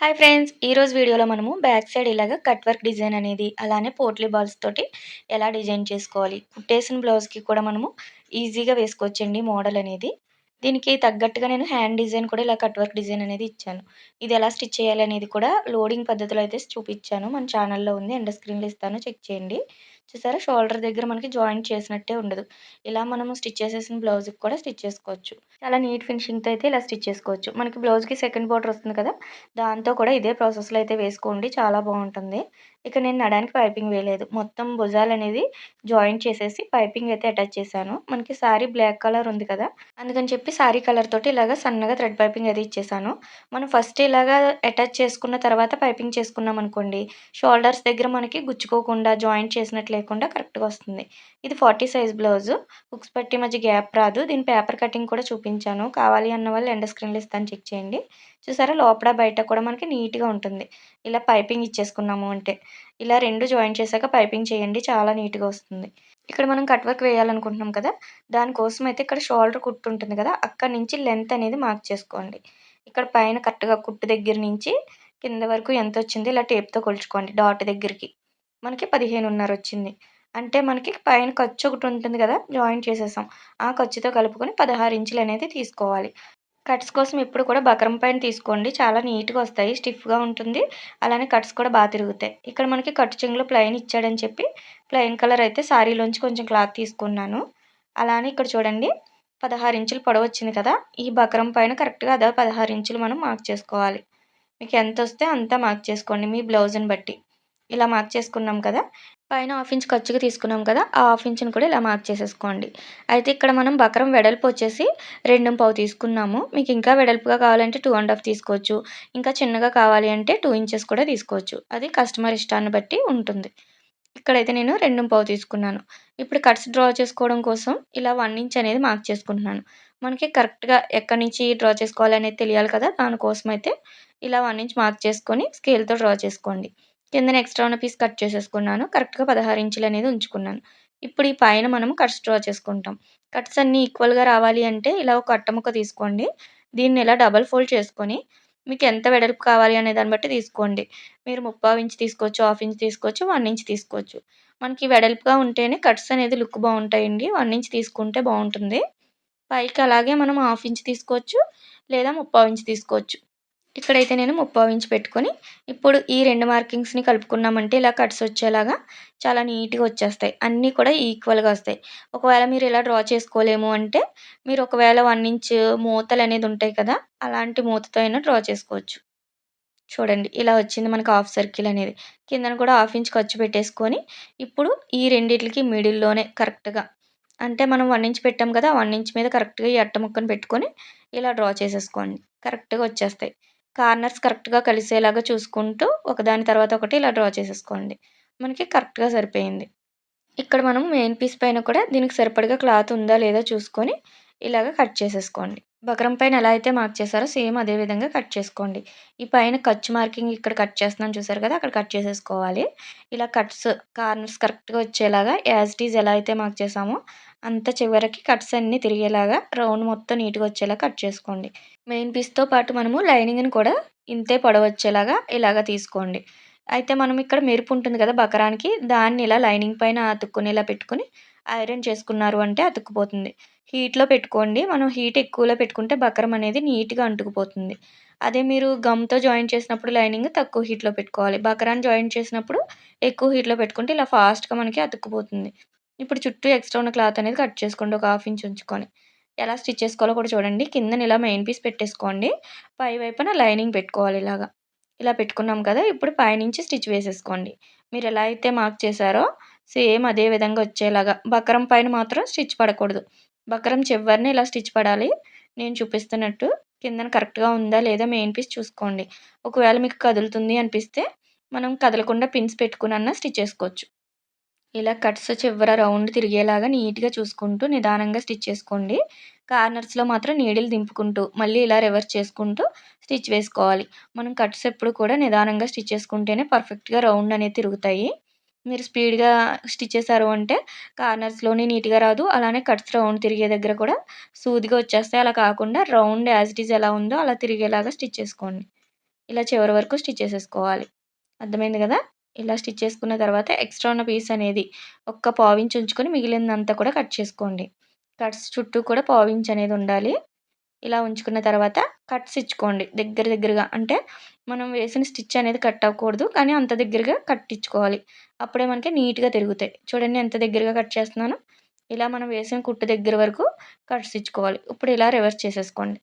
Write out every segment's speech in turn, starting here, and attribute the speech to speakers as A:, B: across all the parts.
A: Hi friends ఈరోజు వీడియోలో మనము బ్యాక్ సైడ్ ఇలాగ కట్ వర్క్ డిజైన్ అనేది అలానే పోట్లీ బాల్స్ తోటి ఎలా డిజైన్ చేసుకోవాలి. కుట్టేసిన బ్లౌజ్కి కూడా మనము ఈజీగా వేసుకోవచ్చండి మోడల్ అనేది. దీనికి తగ్గట్టుగా నేను హ్యాండ్ డిజైన్ కూడా ఇలా కట్ వర్క్ డిజైన్ అనేది ఇచ్చాను. ఇది ఎలా స్టిచ్ చేయాలి అనేది కూడా లోడింగ్ పద్ధతిలో అయితే చూపించాను. మన ఛానల్లో ఉంది ఎండ స్క్రీన్లో ఇస్తాను చెక్ చేయండి. చూసారా? షోల్డర్ దగ్గర మనకి జాయింట్ చేసినట్టే ఉండదు. ఇలా మనము స్టిచ్ చేసేసిన బ్లౌజ్కి కూడా స్టిచ్ చేసుకోవచ్చు. చాలా నీట్ ఫినిషింగ్తో అయితే ఇలా స్టిచ్ చేసుకోవచ్చు. మనకి బ్లౌజ్కి సెకండ్ బోర్డర్ వస్తుంది కదా? దాంతో కూడా ఇదే ప్రాసెస్లో అయితే వేసుకోండి. చాలా బాగుంటుంది. ఇక నేను నడానికి పైపింగ్ వేయలేదు. మొత్తం భుజాలు అనేది జాయింట్ చేసేసి పైపింగ్ అయితే అటాచ్ చేశాను. మనకి శారీ బ్లాక్ కలర్ ఉంది కదా అందుకని చెప్పి శారీ కలర్ తోటి ఇలాగ సన్నగా థ్రెడ్ పైపింగ్ అయితే ఇచ్చేసాను. మనం ఫస్ట్ ఇలాగా అటాచ్ చేసుకున్న తర్వాత పైపింగ్ చేసుకున్నాం అనుకోండి షోల్డర్స్ దగ్గర మనకి గుచ్చుకోకుండా జాయింట్ చేసినట్టు లేకుండా కరెక్ట్గా వస్తుంది. ఇది ఫార్టీ సైజ్ బ్లౌజ్ హుక్స్ పట్టి మధ్య గ్యాప్ రాదు. దీని పేపర్ కటింగ్ కూడా చూపించాను. కావాలి అన్న వాళ్ళు ఎండ స్క్రీన్లో ఇస్తాను చెక్ చేయండి. చూసారా? లోపల బయట కూడా మనకి నీట్గా ఉంటుంది. ఇలా పైపింగ్ ఇచ్చేసుకున్నాము అంటే. ఇలా రెండు జాయిన్ చేశాక పైపింగ్ చేయండి. చాలా నీట్గా వస్తుంది. ఇక్కడ మనం కట్ వర్క్ వేయాలనుకుంటున్నాం కదా? దానికోసం అయితే ఇక్కడ షోల్డర్ కుట్టు ఉంటుంది కదా? అక్కడ నుంచి లెంత్ అనేది మార్క్ చేసుకోండి. ఇక్కడ పైన కరెక్ట్గా కుట్టు దగ్గర నుంచి కింద వరకు ఎంత వచ్చింది? ఇలా టేప్తో కొలుచుకోండి. డాట్ దగ్గరికి. మనకి పదిహేనున్నర వచ్చింది. అంటే మనకి పైన ఖర్చు ఒకటి ఉంటుంది కదా? జాయిన్ చేసేసాం. ఆ ఖర్చుతో కలుపుకొని పదహారు ఇంచులు అనేది తీసుకోవాలి. కట్స్ కోసం ఎప్పుడు కూడా బకరం పైన తీసుకోండి. చాలా నీట్గా వస్తాయి. స్టిఫ్గా ఉంటుంది. అలానే కట్స్ కూడా బాగా తిరుగుతాయి. ఇక్కడ మనకి కట్ చెంగులో ప్లెయిన్ ఇచ్చాడని చెప్పి ప్లెయిన్ కలర్ అయితే శారీలోంచి కొంచెం క్లాత్ తీసుకున్నాను. అలానే ఇక్కడ చూడండి. పదహారు ఇంచులు పొడవు వచ్చింది కదా. ఈ బకరం పైన కరెక్ట్గా అదే పదహారు ఇంచులు మనం మార్క్ చేసుకోవాలి. మీకు ఎంత వస్తే అంత మార్క్ చేసుకోండి మీ బ్లౌజ్ని బట్టి. ఇలా మార్క్ చేసుకున్నాం కదా. పైన హాఫ్ ఇంచ్ ఖర్చుకి తీసుకున్నాం కదా ఆ హాఫ్ ఇంచ్ని కూడా ఇలా మార్క్ చేసేసుకోండి. అయితే ఇక్కడ మనం బకరం వెడల్పు వచ్చేసి రెండు పావు తీసుకున్నాము. మీకు ఇంకా వెడల్పుగా కావాలంటే టూ అండ్ హాఫ్ తీసుకోవచ్చు. ఇంకా చిన్నగా కావాలి అంటే టూ ఇంచెస్ కూడా తీసుకోవచ్చు. అది కస్టమర్ ఇష్టాన్ని బట్టి ఉంటుంది. ఇక్కడైతే నేను రెండు పావు తీసుకున్నాను. ఇప్పుడు కట్స్ డ్రా చేసుకోవడం కోసం ఇలా వన్ ఇంచ్ అనేది మార్క్ చేసుకుంటున్నాను. మనకి కరెక్ట్గా ఎక్కడి నుంచి డ్రా చేసుకోవాలి అనేది తెలియాలి కదా దానికోసం అయితే ఇలా వన్ ఇంచ్ మార్క్ చేసుకొని స్కేల్తో డ్రా చేసుకోండి. కిందన ఎక్స్ట్రా ఉన్న పీస్ కట్ చేసేసుకున్నాను. కరెక్ట్గా పదహారు ఇంచులు అనేది ఉంచుకున్నాను. ఇప్పుడు ఈ పైన మనం కట్స్ డ్రా చేసుకుంటాం. కట్స్ అన్నీ ఈక్వల్గా రావాలి అంటే ఇలా ఒక అట్టముక్క తీసుకోండి. దీన్ని ఇలా డబల్ ఫోల్డ్ చేసుకొని మీకు ఎంత వెడల్పు కావాలి అనే దాన్ని బట్టి తీసుకోండి. మీరు ముప్పావు ఇంచ్ తీసుకోవచ్చు హాఫ్ ఇంచ్ తీసుకోవచ్చు వన్ ఇంచ్ తీసుకోవచ్చు. మనకి వెడల్పుగా ఉంటేనే కట్స్ అనేది లుక్ బాగుంటాయండి. వన్ ఇంచ్ తీసుకుంటే బాగుంటుంది. పైకి అలాగే మనం హాఫ్ ఇంచ్ తీసుకోవచ్చు లేదా ముప్పావు ఇంచ్ తీసుకోవచ్చు. ఇక్కడైతే నేను ముప్పావు ఇంచ్ పెట్టుకొని ఇప్పుడు ఈ రెండు మార్కింగ్స్ని కలుపుకున్నామంటే ఇలా కట్స్ వచ్చేలాగా చాలా నీట్గా వచ్చేస్తాయి. అన్నీ కూడా ఈక్వల్గా వస్తాయి. ఒకవేళ మీరు ఇలా డ్రా చేసుకోలేము అంటే మీరు ఒకవేళ వన్ ఇంచ్ మూతలు అనేది ఉంటాయి కదా అలాంటి మూతతో అయినా డ్రా చేసుకోవచ్చు. చూడండి ఇలా వచ్చింది మనకు హాఫ్ సర్కిల్ అనేది. కిందన కూడా హాఫ్ ఇంచ్ ఖర్చు పెట్టేసుకొని ఇప్పుడు ఈ రెండిట్లకి మిడిల్లోనే కరెక్ట్గా అంటే మనం వన్ ఇంచ్ పెట్టాం కదా వన్ ఇంచ్ మీద కరెక్ట్గా ఈ అట్ట ముక్కను పెట్టుకొని ఇలా డ్రా చేసేసుకోండి. కరెక్ట్గా వచ్చేస్తాయి. కార్నర్స్ కరెక్ట్గా కలిసేలాగా చూసుకుంటూ ఒకదాని తర్వాత ఒకటి ఇలా డ్రా చేసేసుకోండి. మనకి కరెక్ట్గా సరిపోయింది. ఇక్కడ మనం మెయిన్ పీస్ పైన కూడా దీనికి సరిపడగా క్లాత్ ఉందా లేదా చూసుకొని ఇలాగ కట్ చేసేసుకోండి. బకరం పైన ఎలా అయితే మార్క్ చేశారో సేమ్ అదే విధంగా కట్ చేసుకోండి. ఈ పైన ఖర్చు మార్కింగ్ ఇక్కడ కట్ చేస్తున్నాను చూసారు కదా అక్కడ కట్ చేసేసుకోవాలి. ఇలా కట్స్ కార్నర్స్ కరెక్ట్గా వచ్చేలాగా యాజ్ ఇట్ ఈజ్ ఎలా అయితే మార్క్ చేసామో అంత చివరికి కట్స్ అన్నీ తిరిగేలాగా రౌండ్ మొత్తం నీట్గా వచ్చేలా కట్ చేసుకోండి. మెయిన్ పీస్తో పాటు మనము లైనింగ్ని కూడా ఇంతే పొడవచ్చేలాగా ఇలాగ తీసుకోండి. అయితే మనం ఇక్కడ మెరుపు ఉంటుంది కదా బకరానికి దాన్ని ఇలా లైనింగ్ పైన అతుక్కునేలా పెట్టుకుని ఐరన్ చేసుకున్నారు అంటే అతుక్కుపోతుంది. హీట్లో పెట్టుకోండి. మనం హీట్ ఎక్కువలో పెట్టుకుంటే బకరం అనేది నీట్గా అంటుకుపోతుంది. అదే మీరు గమ్తో జాయిన్ చేసినప్పుడు లైనింగ్ తక్కువ హీట్లో పెట్టుకోవాలి. బకరాన్ని జాయిన్ చేసినప్పుడు ఎక్కువ హీట్లో పెట్టుకుంటే ఇలా ఫాస్ట్గా మనకి అతుక్కుపోతుంది. ఇప్పుడు చుట్టూ ఎక్స్ట్రా ఉన్న క్లాత్ అనేది కట్ చేసుకోండి. ఒక హాఫ్ ఇంచ్ ఉంచుకొని. ఎలా స్టిచ్ చేసుకోవాలో కూడా చూడండి. కిందన ఇలా మెయిన్ పీస్ పెట్టేసుకోండి. పై వైపున లైనింగ్ పెట్టుకోవాలి ఇలాగా. ఇలా పెట్టుకున్నాం కదా ఇప్పుడు పైనుంచి స్టిచ్ వేసేసుకోండి. మీరు ఎలా అయితే మార్క్ చేశారో సేమ్ అదే విధంగా వచ్చేలాగా. బకరం పైన మాత్రం స్టిచ్ పడకూడదు. బకరం చివరిని ఇలా స్టిచ్ పడాలి. నేను చూపిస్తున్నట్టు కిందన కరెక్ట్గా ఉందా లేదా మెయిన్ పీస్ చూసుకోండి. ఒకవేళ మీకు కదులుతుంది అనిపిస్తే మనం కదలకుండా పిన్స్ పెట్టుకున్న స్టిచ్ చేసుకోవచ్చు. ఇలా కట్స్ చివర రౌండ్ తిరిగేలాగా నీట్గా చూసుకుంటూ నిదానంగా స్టిచ్ చేసుకోండి. కార్నర్స్లో మాత్రం నీడిల్ దింపుకుంటూ మళ్ళీ ఇలా రివర్స్ చేసుకుంటూ స్టిచ్ వేసుకోవాలి. మనం కట్స్ ఎప్పుడు కూడా నిదానంగా స్టిచ్ చేసుకుంటేనే పర్ఫెక్ట్గా రౌండ్ అనేది తిరుగుతాయి. మీరు స్పీడ్గా స్టిచ్ చేశారు అంటే కార్నర్స్లోనే నీట్గా రాదు. అలానే కట్స్ రౌండ్ తిరిగే దగ్గర కూడా సూదిగా వచ్చేస్తాయి. అలా కాకుండా రౌండ్ యాజ్ ఇట్ ఈజ్ ఎలా ఉందో అలా తిరిగేలాగా స్టిచ్ చేసుకోండి. ఇలా చివరి వరకు స్టిచ్ చేసేసుకోవాలి. అర్థమైంది కదా? ఇలా స్టిచ్ చేసుకున్న తర్వాత ఎక్స్ట్రా ఉన్న పీస్ అనేది ఒక్క పావించి ఉంచుకొని మిగిలినంతా కూడా కట్ చేసుకోండి. కట్స్ చుట్టూ కూడా పావించి అనేది ఉండాలి. ఇలా ఉంచుకున్న తర్వాత కట్స్ ఇచ్చుకోండి దగ్గర దగ్గరగా. అంటే మనం వేసిన స్టిచ్ అనేది కట్ అవ్వకూడదు కానీ అంత దగ్గరగా కట్ ఇచ్చుకోవాలి అప్పుడే మనకి నీట్గా తిరుగుతాయి. చూడండి ఎంత దగ్గరగా కట్ చేస్తున్నాను. ఇలా మనం వేసిన కుట్టు దగ్గర వరకు కట్స్ ఇచ్చుకోవాలి. ఇప్పుడు ఇలా రివర్స్ చేసేసుకోండి.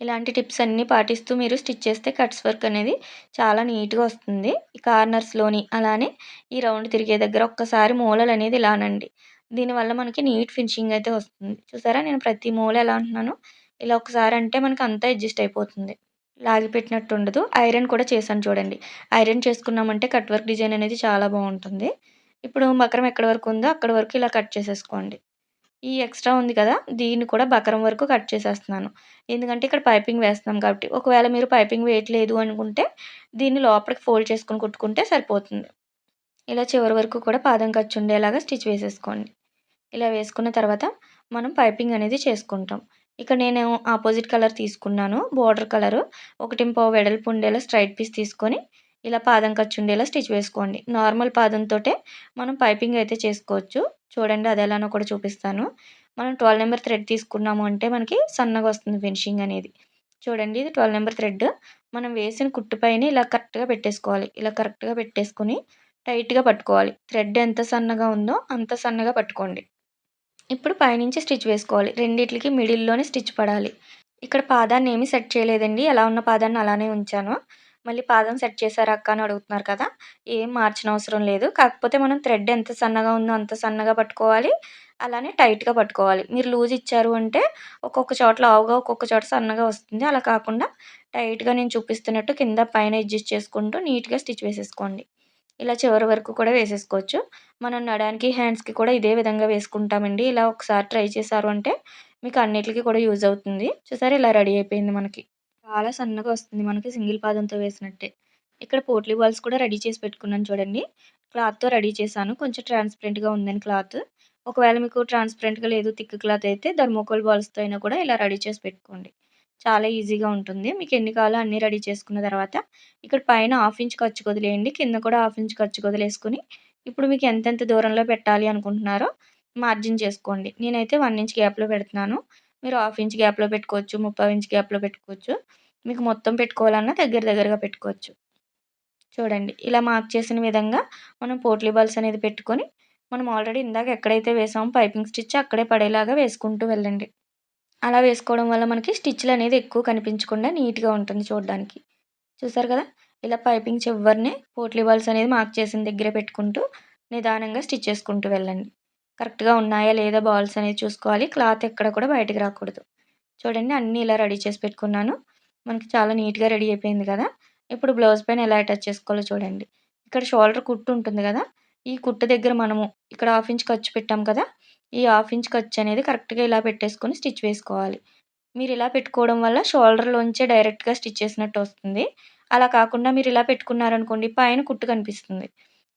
A: ఇలాంటి టిప్స్ అన్నీ పాటిస్తూ మీరు స్టిచ్ చేస్తే కట్స్ వర్క్ అనేది చాలా నీట్గా వస్తుంది. ఈ కార్నర్స్లోని అలానే ఈ రౌండ్ తిరిగే దగ్గర ఒక్కసారి మూలలు అనేది ఇలా అనండి దీనివల్ల మనకి నీట్ ఫినిషింగ్ అయితే వస్తుంది. చూసారా? నేను ప్రతి మూల ఎలా అంటున్నాను? ఇలా ఒకసారి అంటే మనకి అంతా అడ్జస్ట్ అయిపోతుంది. లాగిపెట్టినట్టు ఉండదు. ఐరన్ కూడా చేశాను చూడండి. ఐరన్ చేసుకున్నామంటే కట్ వర్క్ డిజైన్ అనేది చాలా బాగుంటుంది. ఇప్పుడు మకరం ఎక్కడి వరకు ఉందో అక్కడ వరకు ఇలా కట్ చేసేసుకోండి. ఈ ఎక్స్ట్రా ఉంది కదా దీన్ని కూడా బకరం వరకు కట్ చేసేస్తున్నాను. ఎందుకంటే ఇక్కడ పైపింగ్ వేస్తున్నాం కాబట్టి ఒకవేళ మీరు పైపింగ్ వేయట్లేదు అనుకుంటే దీన్ని లోపలికి ఫోల్డ్ చేసుకుని కుట్టుకుంటే సరిపోతుంది. ఇలా చివరి వరకు కూడా పాదం ఖర్చు ఉండేలాగా స్టిచ్ వేసేసుకోండి. ఇలా వేసుకున్న తర్వాత మనం పైపింగ్ అనేది చేసుకుంటాం. ఇక్కడ నేను ఆపోజిట్ కలర్ తీసుకున్నాను బోర్డర్ కలరు. ఒకటి పావు వెడల్పు ఉండేలా స్ట్రైట్ పీస్ తీసుకొని ఇలా పాదం ఖర్చు ఉండేలా స్టిచ్ వేసుకోండి. నార్మల్ పాదంతో మనం పైపింగ్ అయితే చేసుకోవచ్చు. చూడండి అది ఎలానో కూడా చూపిస్తాను. మనం ట్వెల్వ్ నెంబర్ థ్రెడ్ తీసుకున్నాము అంటే మనకి సన్నగా వస్తుంది ఫినిషింగ్ అనేది. చూడండి ఇది ట్వెల్వ్ నెంబర్ థ్రెడ్. మనం వేసిన కుట్టు పైన ఇలా కరెక్ట్గా పెట్టేసుకోవాలి. ఇలా కరెక్ట్గా పెట్టేసుకొని టైట్గా పట్టుకోవాలి. థ్రెడ్ ఎంత సన్నగా ఉందో అంత సన్నగా పట్టుకోండి. ఇప్పుడు పైనుంచి స్టిచ్ వేసుకోవాలి. రెండిట్లకి మిడిల్లోనే స్టిచ్ పడాలి. ఇక్కడ పాదాన్ని ఏమీ సెట్ చేయలేదండి. ఎలా ఉన్న పాదాన్ని అలానే ఉంచాను. మళ్ళీ పాదం సెట్ చేశారా అక్క అని అడుగుతున్నారు కదా. ఏం మార్చిన అవసరం లేదు. కాకపోతే మనం థ్రెడ్ ఎంత సన్నగా ఉందో అంత సన్నగా పట్టుకోవాలి. అలానే టైట్గా పట్టుకోవాలి. మీరు లూజ్ ఇచ్చారు అంటే ఒక్కొక్క చోట్ల ఆవుగా ఒక్కొక్క చోట సన్నగా వస్తుంది. అలా కాకుండా టైట్గా నేను చూపిస్తున్నట్టు కింద పైన అడ్జస్ట్ చేసుకుంటూ నీట్గా స్టిచ్ వేసేసుకోండి. ఇలా చివరి వరకు కూడా వేసేసుకోవచ్చు. మనం నడానికి హ్యాండ్స్కి కూడా ఇదే విధంగా వేసుకుంటామండి. ఇలా ఒకసారి ట్రై చేశారు అంటే మీకు అన్నిటికీ కూడా యూజ్ అవుతుంది. చూసారు ఇలా రెడీ అయిపోయింది మనకి. చాలా సన్నగా వస్తుంది. మనకి సింగిల్ పాదంతో వేసినట్టే. ఇక్కడ పోట్లీ బాల్స్ కూడా రెడీ చేసి పెట్టుకున్నాను చూడండి. క్లాత్తో రెడీ చేశాను. కొంచెం ట్రాన్స్పరెంట్గా ఉందని క్లాత్. ఒకవేళ మీకు ట్రాన్స్పరెంట్గా లేదు థిక్ క్లాత్ అయితే ధర్మోకోల్ బాల్స్తో అయినా కూడా ఇలా రెడీ చేసి పెట్టుకోండి. చాలా ఈజీగా ఉంటుంది. మీకు ఎన్ని కావాలో అన్నీ రెడీ చేసుకున్న తర్వాత ఇక్కడ పైన హాఫ్ ఇంచ్ ఖర్చు వదిలేయండి. కింద కూడా హాఫ్ ఇంచ్ ఖర్చు వదిలేసుకుని ఇప్పుడు మీకు ఎంతెంత దూరంలో పెట్టాలి అనుకుంటున్నారో మార్జిన్ చేసుకోండి. నేనైతే వన్ ఇంచ్ గ్యాప్లో పెడుతున్నాను. మీరు హాఫ్ ఇంచ్ గ్యాప్లో పెట్టుకోవచ్చు ముప్పై ఇంచ్ గ్యాప్లో పెట్టుకోవచ్చు. మీకు మొత్తం పెట్టుకోవాలన్నా దగ్గర దగ్గరగా పెట్టుకోవచ్చు. చూడండి ఇలా మార్క్ చేసిన విధంగా మనం పోట్లీ బాల్స్ అనేది పెట్టుకొని మనం ఆల్రెడీ ఇందాక ఎక్కడైతే వేసామో పైపింగ్ స్టిచ్ అక్కడే పడేలాగా వేసుకుంటూ వెళ్ళండి. అలా వేసుకోవడం వల్ల మనకి స్టిచ్లు అనేది ఎక్కువ కనిపించకుండా నీట్గా ఉంటుంది చూడడానికి. చూసారు కదా? ఇలా పైపింగ్ చివరిని పోట్లీ బాల్స్ అనేది మార్క్ చేసిన దగ్గర పెట్టుకుంటూ నిదానంగా స్టిచ్ చేసుకుంటూ వెళ్ళండి. కరెక్ట్గా ఉన్నాయా లేదా బాల్స్ అనేది చూసుకోవాలి. క్లాత్ ఎక్కడ కూడా బయటకు రాకూడదు. చూడండి అన్నీ ఇలా రెడీ చేసి పెట్టుకున్నాను. మనకి చాలా నీట్గా రెడీ అయిపోయింది కదా. ఇప్పుడు బ్లౌజ్ పైన ఎలా అటాచ్ చేసుకోవాలో చూడండి. ఇక్కడ షోల్డర్ కుట్టు ఉంటుంది కదా. ఈ కుట్టు దగ్గర మనము ఇక్కడ హాఫ్ ఇంచ్ ఖర్చు పెట్టాం కదా. ఈ హాఫ్ ఇంచ్ ఖర్చు అనేది కరెక్ట్గా ఇలా పెట్టేసుకొని స్టిచ్ వేసుకోవాలి. మీరు ఇలా పెట్టుకోవడం వల్ల షోల్డర్లోంచే డైరెక్ట్గా స్టిచ్ చేసినట్టు వస్తుంది. అలా కాకుండా మీరు ఇలా పెట్టుకున్నారనుకోండి పైన కుట్టు కనిపిస్తుంది.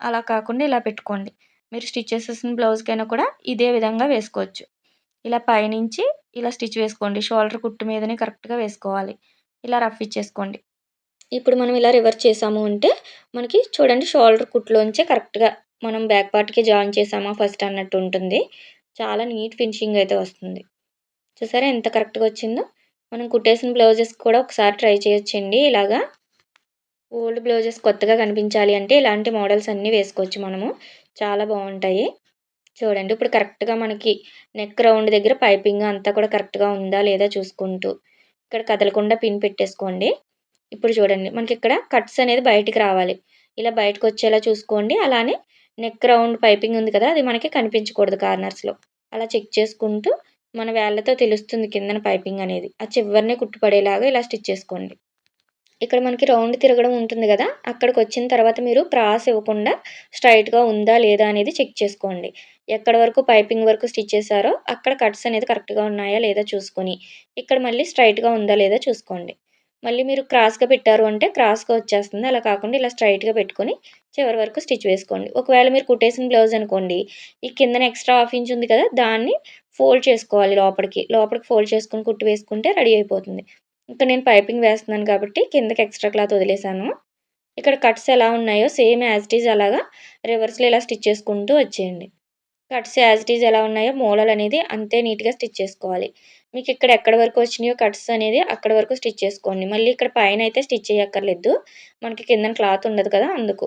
A: అలా కాకుండా ఇలా పెట్టుకోండి. మీరు స్టిచ్ చేసేసిన బ్లౌజ్కైనా కూడా ఇదే విధంగా వేసుకోవచ్చు. ఇలా పైనుంచి ఇలా స్టిచ్ వేసుకోండి. షోల్డర్ కుట్టు మీదనే కరెక్ట్గా వేసుకోవాలి. ఇలా రఫ్ ఇచ్చేసుకోండి. ఇప్పుడు మనం ఇలా రివర్స్ చేసాము అంటే మనకి చూడండి షోల్డర్ కుట్లోంచే కరెక్ట్గా మనం బ్యాక్ పార్ట్కి జాయిన్ చేసామా ఫస్ట్ అన్నట్టు ఉంటుంది. చాలా నీట్ ఫినిషింగ్ అయితే వస్తుంది. చూసారా ఎంత కరెక్ట్గా వచ్చిందో? మనం కుట్టేసిన బ్లౌజెస్ కూడా ఒకసారి ట్రై చేయొచ్చండి. ఇలాగా ఓల్డ్ బ్లౌజెస్ కొత్తగా కనిపించాలి అంటే ఇలాంటి మోడల్స్ అన్నీ వేసుకోవచ్చు మనము. చాలా బాగుంటాయి. చూడండి ఇప్పుడు కరెక్ట్గా మనకి నెక్ రౌండ్ దగ్గర పైపింగ్ అంతా కూడా కరెక్ట్గా ఉందా లేదా చూసుకుంటూ ఇక్కడ కదలకుండా పిన్ పెట్టేసుకోండి. ఇప్పుడు చూడండి మనకి ఇక్కడ కట్స్ అనేది బయటికి రావాలి. ఇలా బయటకు వచ్చేలా చూసుకోండి. అలానే నెక్ రౌండ్ పైపింగ్ ఉంది కదా అది మనకి కనిపించకూడదు కార్నర్స్లో. అలా చెక్ చేసుకుంటూ మన వేళ్ళతో తెలుస్తుంది కిందన పైపింగ్ అనేది. ఆ చివరినే కుట్టుపడేలాగా ఇలా స్టిచ్ చేసుకోండి. ఇక్కడ మనకి రౌండ్ తిరగడం ఉంటుంది కదా అక్కడికి వచ్చిన తర్వాత మీరు క్రాస్ ఇవ్వకుండా స్ట్రైట్గా ఉందా లేదా అనేది చెక్ చేసుకోండి. ఎక్కడ వరకు పైపింగ్ వరకు స్టిచ్ చేశారో అక్కడ కట్స్ అనేది కరెక్ట్గా ఉన్నాయా లేదా చూసుకొని ఇక్కడ మళ్ళీ స్ట్రైట్గా ఉందా లేదా చూసుకోండి. మళ్ళీ మీరు క్రాస్గా పెట్టారు అంటే క్రాస్గా వచ్చేస్తుంది. అలా కాకుండా ఇలా స్ట్రైట్గా పెట్టుకొని చివరి వరకు స్టిచ్ వేసుకోండి. ఒకవేళ మీరు కుట్టేసిన బ్లౌజ్ అనుకోండి ఈ కిందన ఎక్స్ట్రా హాఫ్ ఇంచ్ ఉంది కదా దాన్ని ఫోల్డ్ చేసుకోవాలి లోపలికి. లోపలికి ఫోల్డ్ చేసుకొని కుట్టి వేసుకుంటే రెడీ అయిపోతుంది. ఇక్కడ నేను పైపింగ్ వేస్తున్నాను కాబట్టి కిందకి ఎక్స్ట్రా క్లాత్ వదిలేసాను ఇక్కడ కట్స్ ఎలా ఉన్నాయో సేమ్ యాజ్ ఇట్ ఈజ్ అలాగా రివర్స్లో ఇలా స్టిచ్ చేసుకుంటూ వచ్చేయండి. కట్స్ యాజ్ ఇట్ ఈజ్ ఎలా ఉన్నాయో మూలలు అనేది అంతే నీట్గా స్టిచ్ చేసుకోవాలి. మీకు ఇక్కడ ఎక్కడ వరకు వచ్చినాయో కట్స్ అనేది అక్కడ వరకు స్టిచ్ చేసుకోండి. మళ్ళీ ఇక్కడ పైన అయితే స్టిచ్ చేయక్కర్లేదు. మనకి కింద క్లాత్ ఉండదు కదా అందుకు.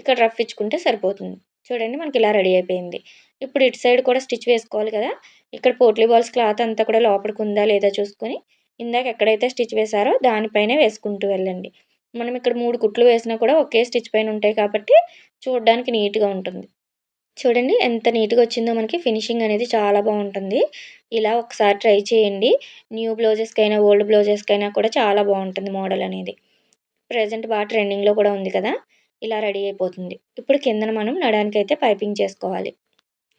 A: ఇక్కడ రఫ్ ఇచ్చుకుంటే సరిపోతుంది. చూడండి మనకి ఇలా రెడీ అయిపోయింది. ఇప్పుడు ఇటు సైడ్ కూడా స్టిచ్ వేసుకోవాలి కదా. ఇక్కడ పోట్లీ బాల్స్ క్లాత్ అంతా కూడా లోపలికి ఉందా లేదా చూసుకొని ఇందాక ఎక్కడైతే స్టిచ్ వేశారో దానిపైనే వేసుకుంటూ వెళ్ళండి. మనం ఇక్కడ మూడు కుట్లు వేసినా కూడా ఒకే స్టిచ్ పైన ఉంటాయి కాబట్టి చూడడానికి నీట్గా ఉంటుంది. చూడండి ఎంత నీట్గా వచ్చిందో మనకి. ఫినిషింగ్ అనేది చాలా బాగుంటుంది. ఇలా ఒకసారి ట్రై చేయండి. న్యూ బ్లౌజెస్కైనా ఓల్డ్ బ్లౌజెస్కైనా కూడా చాలా బాగుంటుంది మోడల్ అనేది. ప్రజెంట్ బాగా ట్రెండింగ్లో కూడా ఉంది కదా. ఇలా రెడీ అయిపోతుంది. ఇప్పుడు కిందన మనం నడానికి అయితే పైపింగ్ చేసుకోవాలి.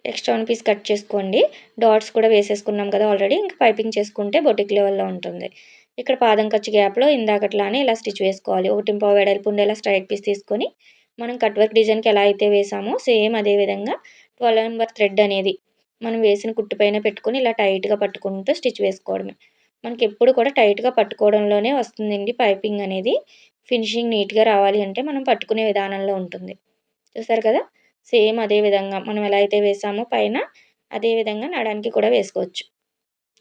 A: ఎక్స్ట్రా వన్ పీస్ కట్ చేసుకోండి. డాట్స్ కూడా వేసేసుకున్నాం కదా ఆల్రెడీ. ఇంకా పైపింగ్ చేసుకుంటే బొటిక్ లెవెల్లో ఉంటుంది. ఇక్కడ పాదం ఖర్చు గ్యాప్లో ఇందాకట్లానే ఇలా స్టిచ్ వేసుకోవాలి. ఒకటి పావు వెడల్పు ఉండేలా స్ట్రైట్ పీస్ తీసుకొని మనం కట్ వర్క్ డిజైన్కి ఎలా అయితే వేసామో సేమ్ అదే విధంగా ట్వెల్వ్ నెంబర్ థ్రెడ్ అనేది మనం వేసిన కుట్టు పైన పెట్టుకొని ఇలా టైట్గా పట్టుకుంటూ స్టిచ్ వేసుకోవడమే. మనకి ఎప్పుడు కూడా టైట్గా పట్టుకోవడంలోనే వస్తుందండి పైపింగ్ అనేది. ఫినిషింగ్ నీట్గా రావాలి అంటే మనం పట్టుకునే విధానంలో ఉంటుంది. చూసారు కదా? సేమ్ అదే విధంగా మనం ఎలా అయితే వేసామో పైన అదే విధంగా నడానికి కూడా వేసుకోవచ్చు.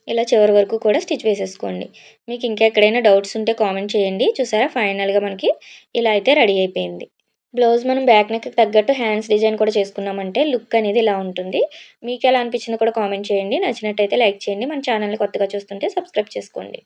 A: ఇలా చివరి వరకు కూడా స్టిచ్ వేసేసుకోండి. మీకు ఇంకా ఎక్కడైనా డౌట్స్ ఉంటే కామెంట్ చేయండి. చూసారా? ఫైనల్గా మనకి ఇలా అయితే రెడీ అయిపోయింది. బ్లౌజ్ మనం బ్యాక్ నెక్ తగ్గట్టు హ్యాండ్స్ డిజైన్ కూడా చేసుకున్నామంటే లుక్ అనేది ఇలా ఉంటుంది. మీకు ఎలా అనిపించిందో కూడా కామెంట్ చేయండి. నచ్చినట్టయితే లైక్ చేయండి. మన ఛానల్ని కొత్తగా చూస్తుంటే సబ్స్క్రైబ్ చేసుకోండి.